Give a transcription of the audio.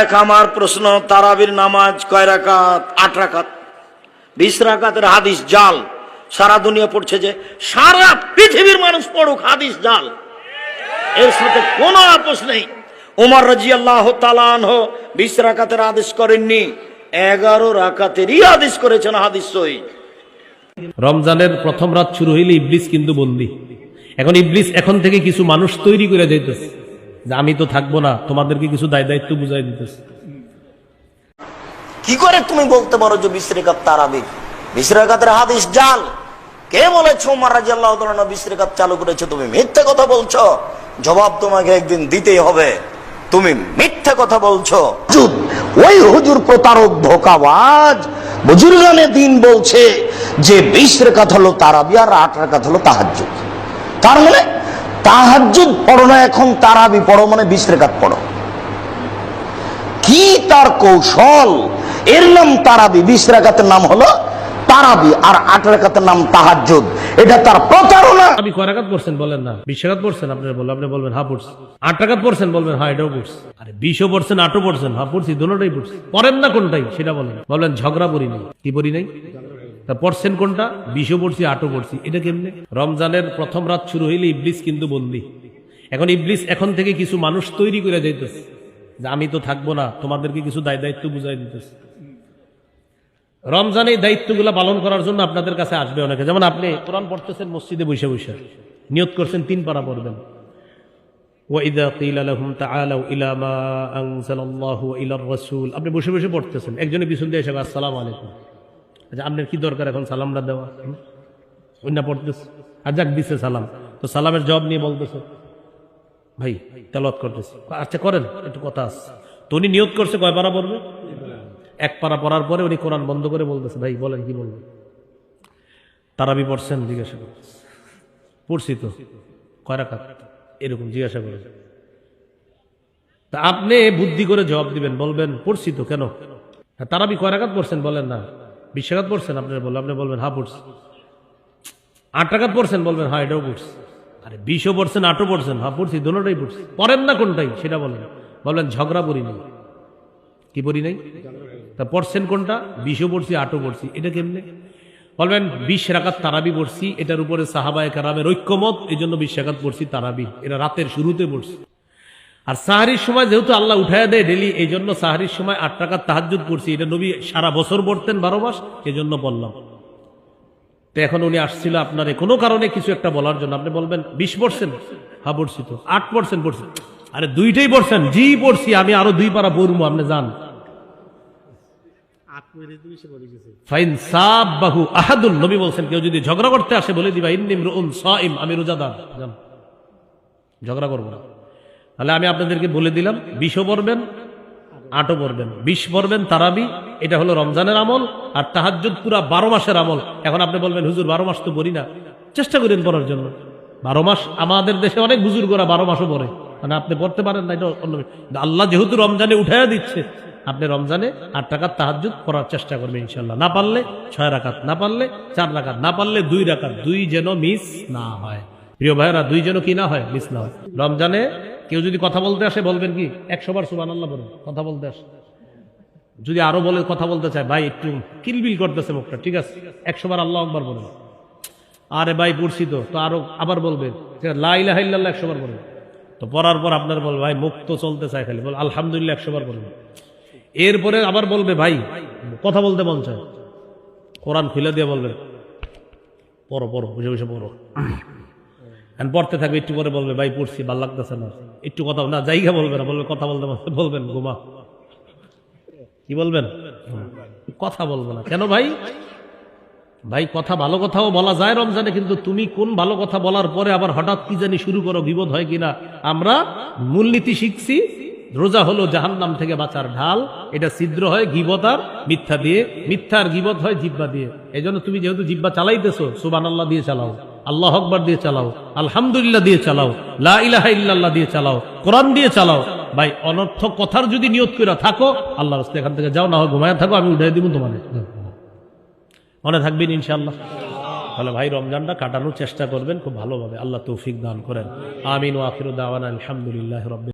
এক আমার প্রশ্ন, তারাবির নামাজ কয় রাকাত? আট রাকাত। বিশ রাকাতের হাদিস জাল। সারা দুনিয়া পড়ছে যে সারা পৃথিবীর মানুষ পড়ুক হাদিস জাল। এর সাথে কোনো আপোষ নেই। উমর রাজি আল্লাহ তালান বিশ রাকাতের আদেশ করেননি, এগারো রাকাতেরই আদেশ করেছেন হাদিস সই রমজানের প্রথম রাত শুরু হইলে ইবলিস কিন্তু বন্দি। এখন ইবলিস এখন থেকে কিছু মানুষ তৈরি করে যাইতেছে যে আমি তো থাকব না, তোমাদেরকে কিছু দায় দায়িত্ব বুঝাই দিতেছে। কি করে তুমি বলতে পারো যে বিশ রেখাত তারাবি বিশ হাদিস জাল। কে বলেছ চালু করেছে? তুমি মিথ্যে কথা বলছো। জবাব তোমাকে একদিন দিতেই হবে। তুমি মিথ্যে কথা বলছো। ওই হুজুর প্রতারক, ধোকাবাজ। বুজুর্গানে দিন বলছে যে, বিশ রেখাত হলো তারাবি আর আট রেখাত হলো তাহাজ্জুদ। তার মানে তাহাজ্জুদ পড়ো না, এখন তারাবি পড়ো মানে বিশ রেখাত পড়ো। কি তার কৌশল? এর নাম তারাবি, বিশ রেখাতের নাম হলো তারাবি, আর আট রেখাতের নাম তাহাজ্জুদ। এটা তার প্রতারণা। আমি কয় রাকাত পড়ছেন বলেন না? বিশ পড়ছেন আপনি বলবেন আপনি বলবেন হ্যাঁ পড়ছি। আট টাকাত পড়ছেন বলবেন হ্যাঁ এটাও পড়ছি। আরে বিশও পড়ছেন, আটও পড়ছেন হ্যাঁ পড়ছি পড়ছি। পড়েন না কোনটাই, সেটা বলেন। বলবেন ঝগড়া পড়ি নাই। কি পড়ি নাই? তা পড়ছেন কোনটা? বিশও পড়ছি, আটও পড়ছি। এটা কেমনে? রমজানের প্রথম রাত শুরু হইলে ইবলিস কিন্তু বন্দি। এখন ইবলিস এখন থেকে কিছু মানুষ তৈরি করে যাইতেছে যে আমি তো থাকব না, তোমাদেরকে কিছু দায় দায়িত্ব বুঝাই দিতেছে। রমজান এই দায়িত্বগুলো পালন করার জন্য আপনাদের কাছে আসবে অনেকে। যেমন আপনি কোরআন পড়তেছেন, মসজিদে বসে বসে। নিয়ত করছেন, তিন পারা পড়বেন। আপনি বসে বসে পড়তেছেন। একজনের পিছন দিয়ে আসসালাম আলাইকুম। আচ্ছা আপনার কি দরকার এখন সালামটা দেওয়া? অন্য পড়তেছে। আর যাক, দিছে সালাম। তো সালামের জবাব নিয়ে বলতেছে, ভাই তেলত করতেছে। আচ্ছা করেন, একটু কথা আছে। তো উনি নিয়োগ করছে, কয় পারা পড়বে? এক পারা পড়ার পরে উনি কোরআন বন্ধ করে বলতেছে, ভাই, বলেন, কি বলবেন তারাবি পড়ছেন, জিজ্ঞাসা করতেছে। পড়ছি তো। কয় রাকাত? এরকম জিজ্ঞাসা করে তা আপনি বুদ্ধি করে জবাব দিবেন, বলবেন, পড়ছি তো, কেন? তারাবি কয় রাকাত পড়ছেন, বলেন না। বিশ রাকাত পড়ছেন আপনি বলবেন আপনি বলবেন হ্যাঁ পড়ছি। আট টাকাত পড়ছেন বলবেন হ্যাঁ এটাও পড়ছি। আরে, বিশও পড়ছেন, আটও পড়ছেন হ্যাঁ পড়ছি দোনোটাই পড়ছি। পড়েন না কোনটাই, সেটা বলেন। বলবেন, ঝগড়া পড়ি নাই। কি পড়ি নাই? তা পড়ছেন কোনটা? বিশও পড়ছি, আটও পড়ছি, এটা কেমনে? বলবেন, বিশ রাকাত তারাবি পড়ছি, এটার উপরে সাহাবায় কারামের ঐক্যমত এই জন্য বিশ রাকাত পড়ছি তারাবি। এটা রাতের শুরুতে পড়ছি। আর সাহারির সময় যেহেতু আল্লাহ উঠায় দেয় ডেলি এই জন্য সাহারির সময় আট টাকার তাহাজুদ পড়ছি এটা নবী সারা বছর পড়তেন বারো মাস এই জন্য বললাম। তো এখন উনি আসছিল আপনার কোনো কারণে কিছু একটা বলার জন্য। আপনি বলবেন বিশ পার্সেন্ট হা পড়ছি তো। আট পড়ছেন পড়ছি আরে দুইটাই পড়ছেন? জি পড়ছি। আমি আরও দুই পারা পড়ব আপনি যান। ফাইন সাবাহু আহাদুল নবী বলছেন কেউ যদি ঝগড়া করতে আসে বলে দিবা ইন্নিম রুন সাইম আমি রোজাদার। যান। ঝগড়া করব না। তাহলে আমি আপনাদেরকে বলে দিলাম, বিশও পড়বেন, আটও পড়বেন। বিশ পড়বেন তারাবি, এটা হলো রমজানের আমল, আর তাহাজ্জুদ পুরা বারো মাসের আমল। এখন আপনি বলবেন, হুজুর, বারো মাস তো পড়ি না। চেষ্টা করেন পড়ার জন্য। বারো মাস, আমাদের দেশে অনেক বুজুর্গরা বারো মাসও পড়ে। মানে আপনি পড়তে পারেন না, এটা অন্য। আল্লাহ যেহেতু রমজানে উঠাইয়া দিচ্ছে, আপনি রমজানে আট টাকার তাহাজ্জুদ পড়ার চেষ্টা করবেন ইনশাল্লাহ না পারলে ছয় রাকাত, না পারলে চার রাকাত, না পারলে দুই রাকাত, দুই যেন মিস না হয়। প্রিয় ভাইয়েরা, দুই যেন কি না হয়, মিস না হয়। রমজানে কেউ যদি কথা বলতে আসে, বলবেন কি? একশো বার সুবান আল্লাহ বলুন, কথা বলতে আসে। যদি আরও বলে, কথা বলতে চায়, ভাই একটু কিলবিল করতেছে মুখটা, ঠিক আছে? একশো বার আল্লাহ একবার বলুন। আরে ভাই, পড়ছি তো তো আরও আবার বলবেন লাইলা হাইল্লাহ একশো বার বলুন। তো পড়ার পর আপনার বল, ভাই মুখ তো চলতে চায় খালি, বল আলহামদুলিল্লাহ একশো বার বলুন। এরপরে আবার বলবে, ভাই কথা বলতে মন চায়। কোরআন খুলে দিয়ে বলবে, পড়ো পড়ো বুঝে বুঝে পড়ো। এখন পড়তে থাকবে, একটু পরে বলবে, ভাই, পড়ছি, ভালো লাগতেছে না। একটু কথা না, জায়গা বলবে না। বলবে, কথা বলতে বলতে বলবেন, ঘুমা। কি বলবেন? কথা বলব না। কেন ভাই? ভাই, কথা ভালো কথাও বলা যায় রমজানে, কিন্তু তুমি কোন ভালো কথা বলার পরে আবার হঠাৎ কি জানি শুরু করো, বিপদ হয় কিনা? আমরা মূলনীতি শিখছি, রোজা হলো জাহান্নাম থেকে বাঁচার ঢাল। এটা ছিদ্র হয় গিবতার মিথ্যা দিয়ে। মিথ্যার গিবত হয় জিব্বা দিয়ে। এই তুমি যেহেতু জিব্বা চালাইতেছো সুবান আল্লাহ দিয়ে চালাও। আল্লাহ আকবর দিয়ে চালাও, আলহামদুলিল্লাহ দিয়ে চালাও, লা ইলাহা ইল্লাল্লাহ দিয়ে চালাও, কোরআন দিয়ে চালাও। ভাই, অনর্থ কথার যদি নিয়ত করে থাকো আল্লাহ রাস্তা এখান থেকে যাও, না হয় ঘুমায় থাকো, আমি উঠে দিব তোমার। মনে থাকবেন ইনশাল্লাহ তাহলে ভাই, রমজানটা কাটানোর চেষ্টা করবেন, খুব ভালোভাবে। আল্লাহ তৌফিক দান করেন। আমিন ও আখির দাওয়ান আলহামদুলিল্লাহ রব্বিল